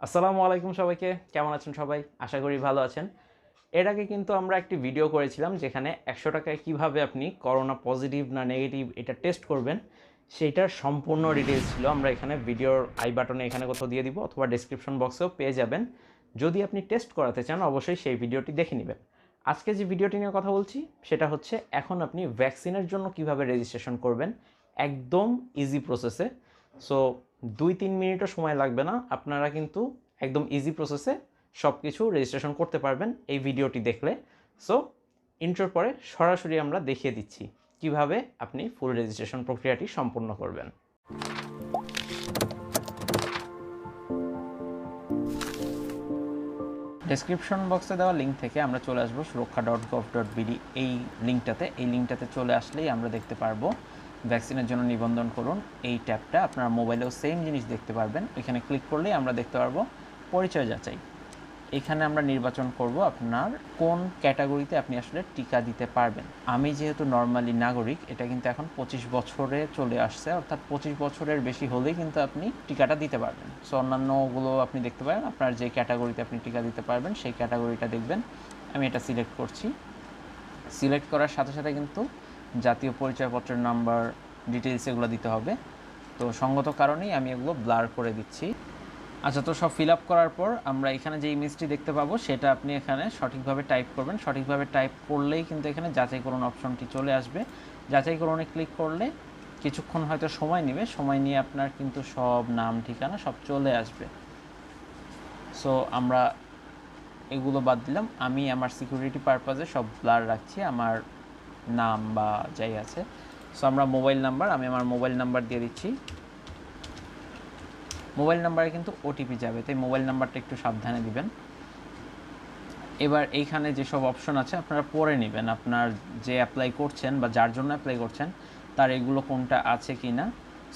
আসসালামু আলাইকুম সবাইকে। কেমন আছেন সবাই? আশা করি ভালো আছেন। এর আগে কিন্তু আমরা একটি ভিডিও করেছিলাম যেখানে একশো টাকায় কীভাবে আপনি করোনা পজিটিভ না নেগেটিভ এটা টেস্ট করবেন সেইটার সম্পূর্ণ ডিটেলস ছিল। আমরা এখানে ভিডিওর আই বাটনে এখানে কোথাও দিয়ে দিব অথবা ডেসক্রিপশন বক্সেও পেয়ে যাবেন। যদি আপনি টেস্ট করাতে চান, অবশ্যই সেই ভিডিওটি দেখে নেবেন। আজকে যে ভিডিওটি নিয়ে কথা বলছি, সেটা হচ্ছে এখন আপনি ভ্যাকসিনের জন্য কীভাবে রেজিস্ট্রেশন করবেন, একদম ইজি প্রসেসে সো দুই তিন মিনিটও সময় লাগবে না, আপনারা কিন্তু একদম ইজি প্রসেসে সব কিছু রেজিস্ট্রেশন করতে পারবেন এই ভিডিওটি দেখলে। সো ইন্ট্রোর পরে সরাসরি আমরা দেখিয়ে দিচ্ছি কীভাবে আপনি ফুল রেজিস্ট্রেশন প্রক্রিয়াটি সম্পূর্ণ করবেন। ডেসক্রিপশন বক্সে দেওয়া লিঙ্ক থেকে আমরা চলে আসব সুরক্ষা ডট গভ ডট বিডি এই লিঙ্কটাতে এই লিঙ্কটাতে চলে আসলেই আমরা দেখতে পারব ভ্যাকসিনের জন্য নিবন্ধন করুন। এই ট্যাবটা আপনার মোবাইলেও সেম জিনিস দেখতে পারবেন। এখানে ক্লিক করলেই আমরা দেখতে পারব পরিচয় যাচাই। এখানে আমরা নির্বাচন করব আপনার কোন ক্যাটাগরিতে আপনি আসলে টিকা দিতে পারবেন। আমি যেহেতু নর্মালি নাগরিক, এটা কিন্তু এখন পঁচিশ বছরে চলে আসছে। অর্থাৎ পঁচিশ বছরের বেশি হলেই কিন্তু আপনি টিকাটা দিতে পারবেন। সো অন্যান্যগুলো আপনি দেখতে পারেন। আপনার যে ক্যাটাগরিতে আপনি টিকা দিতে পারবেন, সেই ক্যাটাগরিটা দেখবেন। আমি এটা সিলেক্ট করছি। সিলেক্ট করার সাথে সাথে কিন্তু জাতীয় পরিচয়পত্রের নাম্বার ডিটেলস এগুলো দিতে হবে। তো সঙ্গত কারণেই আমি এগুলো ব্লার করে দিচ্ছি। আচ্ছা তো সব ফিল আপ করার পর আমরা এখানে যে ইমেজটি দেখতে পাবো, সেটা আপনি এখানে সঠিকভাবে টাইপ করবেন। সঠিকভাবে টাইপ করলেই কিন্তু এখানে যাচাই করুন অপশনটি চলে আসবে। যাচাই করুনে ক্লিক করলে কিছুক্ষণ হয়তো সময় নেবে। সময় নিয়ে আপনার কিন্তু সব নাম, ঠিকানা সব চলে আসবে। সো আমরা এগুলো বাদ দিলাম। আমি আমার সিকিউরিটি পারপাজে সব ব্লার রাখছি। আমার নাম বা যাই আছে। সো আমরা মোবাইল নাম্বার আমি আমার মোবাইল নাম্বার দিয়ে দিচ্ছি। মোবাইল নাম্বারে কিন্তু ওটিপি যাবে, তাই মোবাইল নাম্বারটা একটু সাবধানে দিবেন। এবার এইখানে যেসব অপশন আছে, আপনারা পড়ে নেবেন। আপনার যে অ্যাপ্লাই করছেন বা যার জন্য অ্যাপ্লাই করছেন, তার এগুলো কোনটা আছে কি না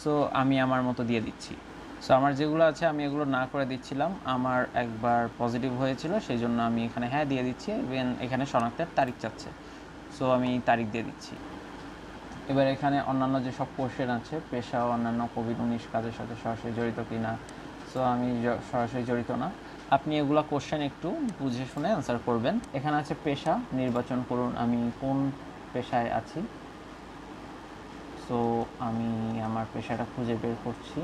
সো আমি আমার মতো দিয়ে দিচ্ছি। সো আমার যেগুলো আছে, আমি এগুলো না করে দিচ্ছিলাম। আমার একবার পজিটিভ হয়েছিল সেই জন্য আমি এখানে হ্যাঁ দিয়ে দিচ্ছি। ইভেন এখানে শনাক্তের তারিখ চাচ্ছে। সো আমি তারিখ দিয়ে দিচ্ছি। এবার এখানে অন্যান্য যেসব কোশ্চেন আছে, পেশা ও অন্যান্য কোভিড উনিশ কাজের সাথে সরাসরি জড়িত কি না সো আমি সরাসরি জড়িত না। আপনি এগুলো কোশ্চেন একটু বুঝে শুনে অ্যান্সার করবেন। এখানে আছে পেশা, নির্বাচন করুন, আমি কোন পেশায় আছি। সো আমি আমার পেশাটা খুঁজে বের করছি।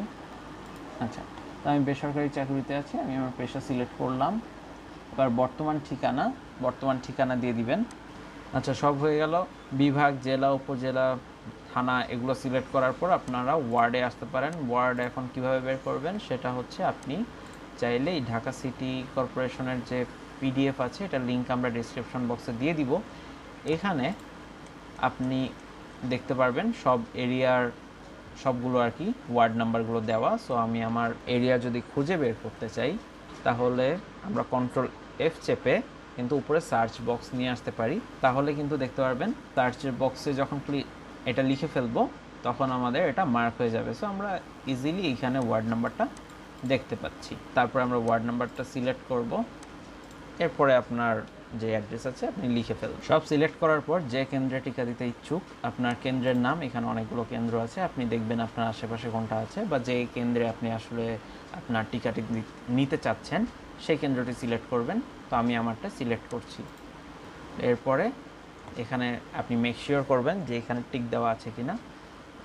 আচ্ছা তো আমি বেসরকারি চাকরিতে আছি, আমি আমার পেশা সিলেক্ট করলাম। এবার বর্তমান ঠিকানা বর্তমান ঠিকানা দিয়ে দিবেন। আচ্ছা সব হয়ে গেল। বিভাগ, জেলা, উপজেলা, থানা, এগুলো সিলেক্ট করার পর আপনারা ওয়ার্ডে আসতে পারেন। ওয়ার্ড এখন কীভাবে বের করবেন সেটা হচ্ছে আপনি চাইলেই ঢাকা সিটি কর্পোরেশনের যে পিডিএফ আছে এটা লিঙ্ক আমরা ডিসক্রিপশন বক্সে দিয়ে দিব। এখানে আপনি দেখতে পারবেন সব এরিয়ার সবগুলো আর কি ওয়ার্ড নাম্বারগুলো দেওয়া। সো আমি আমার এরিয়া যদি খুঁজে বের করতে চাই, তাহলে আমরা কন্ট্রোল এফ চেপে কিন্তু উপরে সার্চ বক্স নিয়ে আসতে পারি, তাহলে কিন্তু দেখতে পারবেন সার্চের বক্সে যখন এটা লিখে ফেলব, তখন আমাদের এটা মার্ক হয়ে যাবে। সো আমরা ইজিলি এখানে ওয়ার্ড নাম্বারটা দেখতে পাচ্ছি। তারপরে আমরা ওয়ার্ড নাম্বারটা সিলেক্ট করব। এরপরে আপনার যে অ্যাড্রেস আছে, আপনি লিখে ফেলুন। সব সিলেক্ট করার পর যে কেন্দ্রে টিকা দিতে ইচ্ছুক, আপনার কেন্দ্রের নাম, এখানে অনেকগুলো কেন্দ্র আছে, আপনি দেখবেন আপনার আশেপাশে কোনটা আছে, বা যে কেন্দ্রে আপনি আসলে আপনার টিকাটি নিতে চাচ্ছেন সেই কেন্দ্রটি সিলেক্ট করবেন। তো আমি আমারটা সিলেক্ট করছি। এরপরে এখানে আপনি মেক শিওর করবেন যে এখানে টিক দেওয়া আছে কিনা।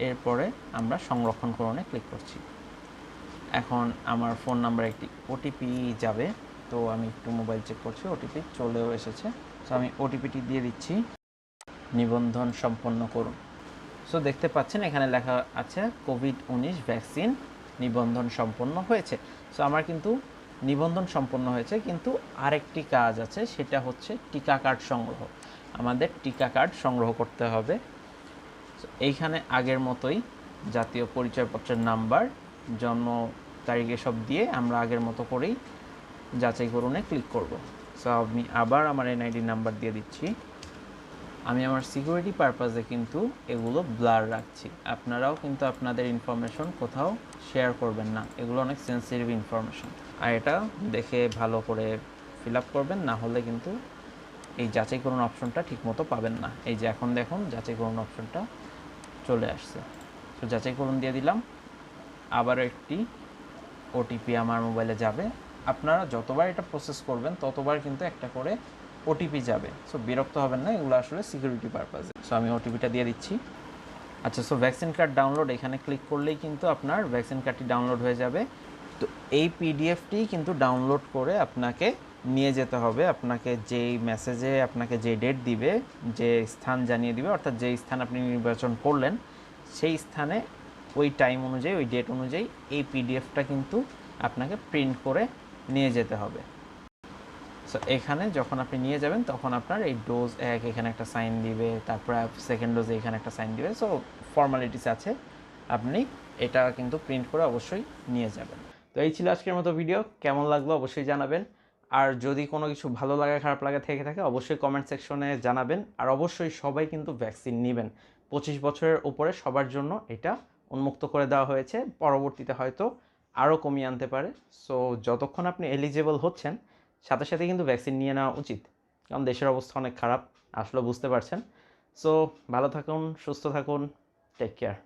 এরপরে আমরা সংরক্ষণ করণে ক্লিক করছি। এখন আমার ফোন নাম্বার একটি ওটিপি যাবে। তো আমি একটু মোবাইল চেক করছি ওটিপি চলেও এসেছে। সো আমি ওটিপিটি দিয়ে দিচ্ছি। নিবন্ধন সম্পন্ন করুন। সো দেখতে পাচ্ছেন এখানে লেখা আছে কোভিড উনিশ ভ্যাকসিন নিবন্ধন সম্পন্ন হয়েছে। সো আমার কিন্তু নিবন্ধন সম্পন্ন হয়েছে, কিন্তু আরেকটি কাজ আছে, সেটা হচ্ছে টিকা কার্ড সংগ্রহ। আমাদের টিকা কার্ড সংগ্রহ করতে হবে। এইখানে আগের মতোই জাতীয় পরিচয়পত্রের নাম্বার, জন্ম তারিখ এসব দিয়ে আমরা আগের মতো করেই যাচাই করুনে ক্লিক করব। সো, আমি আবার আমার এনআইডি নাম্বার দিয়ে দিচ্ছি। আমি আমার সিকিউরিটি পারপাসে কিন্তু এগুলো ব্লার রাখছি। আপনারাও কিন্তু আপনাদের ইনফরমেশন কোথাও শেয়ার করবেন না। এগুলো অনেক সেন্সিটিভ ইনফরমেশন আর এটা দেখে ভালো করে ফিল আপ করবেন, না হলে কিন্তু এই যাচাই করুন অপশনটা ঠিকমতো পাবেন না। এই যে এখন দেখুন, যাচাই করুন অপশনটা চলে আসছে। তো যাচাই করুন দিয়ে দিলাম। আবারও একটি ওটিপি আমার মোবাইলে যাবে। আপনারা যতবার এটা প্রসেস করবেন, ততবার কিন্তু একটা করে ওটিপি যাবে। সো বিরক্ত হবেন না, এগুলো আসলে সিকিউরিটি পারপাজে সো আমি ওটিপিটা দিয়ে দিচ্ছি। আচ্ছা সো ভ্যাকসিন কার্ড ডাউনলোড এখানে ক্লিক করলেই কিন্তু আপনার ভ্যাকসিন কার্ডটি ডাউনলোড হয়ে যাবে। তো এই পিডিএফটি কিন্তু ডাউনলোড করে আপনাকে নিয়ে যেতে হবে। আপনাকে যেই মেসেজে আপনাকে যে ডেট দিবে, যে স্থান জানিয়ে দিবে, অর্থাৎ যেই স্থান আপনি নির্বাচন করলেন, সেই স্থানে ওই টাইম অনুযায়ী, ওই ডেট অনুযায়ী এই পিডিএফটা কিন্তু আপনাকে প্রিন্ট করে নিয়ে যেতে হবে। সো এখানে যখন আপনি নিয়ে যাবেন, তখন আপনার এই ডোজ এক এখানে একটা সাইন দিবে, তারপরে সেকেন্ড ডোজে এখানে একটা সাইন দিবে। সো ফর্মালিটিস আছে। আপনি এটা কিন্তু প্রিন্ট করে অবশ্যই নিয়ে যাবেন। তো এই ছিল আজকের মতো ভিডিও কেমন লাগল অবশ্যই জানাবেন। আর যদি কোনো কিছু ভালো লাগে, খারাপ লাগে, থেকে থাকে, অবশ্যই কমেন্ট সেকশনে জানাবেন। আর অবশ্যই সবাই কিন্তু ভ্যাকসিন নেবেন। পঁচিশ বছরের উপরে সবার জন্য এটা উন্মুক্ত করে দেওয়া হয়েছে। পরবর্তীতে হয়তো আরও কমিয়ে আনতে পারে। সো যতক্ষণ আপনি এলিজেবল হচ্ছেন সাথে সাথে কিন্তু ভ্যাকসিন নিয়ে নেওয়া উচিত। কারণ দেশের অবস্থা অনেক খারাপ, আসলে বুঝতে পারছেন। সো ভালো থাকুন, সুস্থ থাকুন টেক কেয়ার